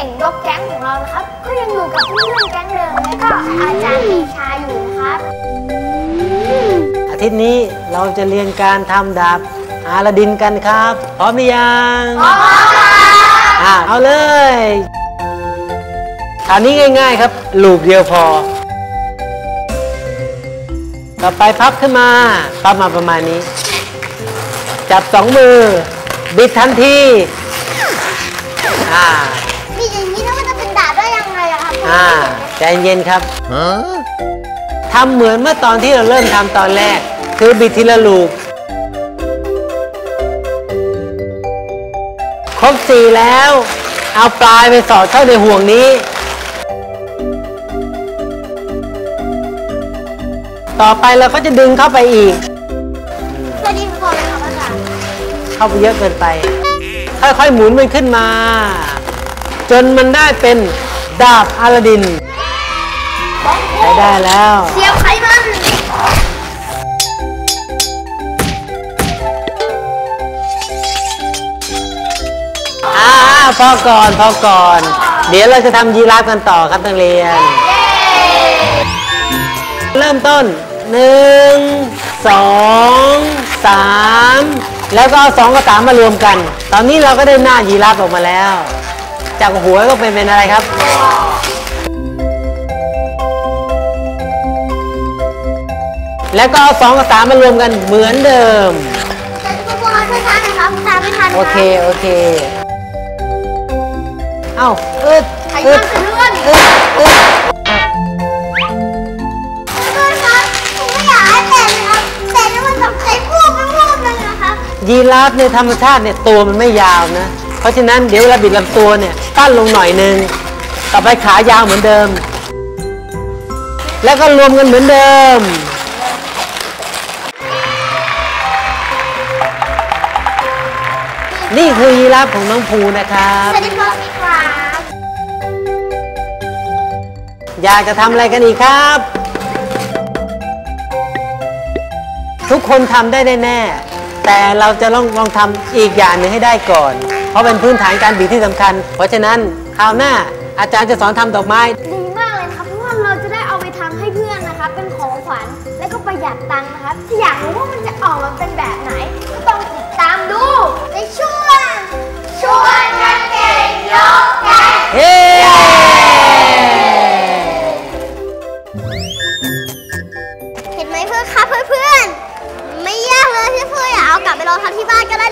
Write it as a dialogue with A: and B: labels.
A: ก่งยกแก๊งของเรานะครับ ก็ยังอยู่กับเพื่อนๆแก๊งเดิมและก็อาจารย์ปีชาอยู่นะครับ
B: อาทิตย์นี้เราจะเรียนการทำดาบอาลาดินกันครับ พร้อมหรือยังพร้อมอ่าเอาเลยคราวนี้ง่าย ๆ ครับลูกเดียวพอ ต่อไปพับขึ้นมาพับมาประมาณนี้ จับสองมือ บิดทันทีอ่า
C: อะครับอ่า
B: ใจเย็นครับทำเหมือนเมื่อตอนที่เราเริ่มทำตอนแรก คือบิดทีละลูกครบสี่แล้ว เอาปลายไปสอดเข้าในห่วงนี้ ต่อไปเราก็จะดึงเข้าไปอีกส
C: วัสดีพอเลยครับอาจารย์
B: เข้าไปเยอะเกินไป ค่อยๆหมุนมันขึ้นมา จนมันได้เป็น ดาบอาลาดิน
A: ใช้ได้
B: แล้ว เสี
A: ยบไขมัน
B: อ่าพอก่อนพอก่อน เดี๋ยวเราจะทำยีราฟกันต่อครับนักเรียน เริ่มต้นหนึ่งสองสามแล้วก็เอาสองกับสามมารวมกัน ตอนนี้เราก็ได้หน้ายีราฟออกมาแล้ว จากหัวก็เป็นเป็นอะไรครับ แล้วก็เอาสองกับสามมารวมกันเหมือนเดิม
C: แต่ทุกคนช้าๆนะครับตามไม่ทันนะโอเค
B: โอเค เอ้าอึดไขอึมัดน
A: จะเลื่อนอึ
B: ดอึด
C: ด้วยครับผมไม่อยากให้แต่นะครับแต่แล้วมันแบบใช้พวกไปพวกนึงนะครับ
B: ยีราฟในยธรรมชาติเนี่ยตัวมันไม่ยาวนะ เพราะฉะนั้นเดี๋ยวเวลาบิดลำตัวเนี่ยตั้นลงหน่อยนึงต่อไปขายาวเหมือนเดิม แล้วก็รวมกันเหมือนเดิม นี่คือยีราฟของน้องภูนะครับสวัสดี
C: ครับพี่ครับ
B: อยากจะทำอะไรกันอีกครับ ทุกคนทำได้แน่ๆแต่เราจะลองลองทำอีกอย่างหนึ่งให้ได้ก่อน เพราะเป็นพื้นฐานการบีที่สำคัญ เพราะฉะนั้นคราวหน้าอาจารย์จะสอนทำดอกไม้
A: ดีมากเลยครับเพราะว่าเราจะได้เอาไปทำให้เพื่อนนะคะเป็นของขวัญและก็ประหยัดตังค์นะคะที่อยากรู้ว่ามันจะออกมาเป็นแบบไหน ก็ต้องติดตามดู
C: ในช่วง
A: ชวนกันเก่งยกกัน
C: เห็นไหมเพื่อนคะเพื่อนๆไม่ยากเลยที่เพื่อนอยากเอากลับไปลองทำที่บ้านก็ได้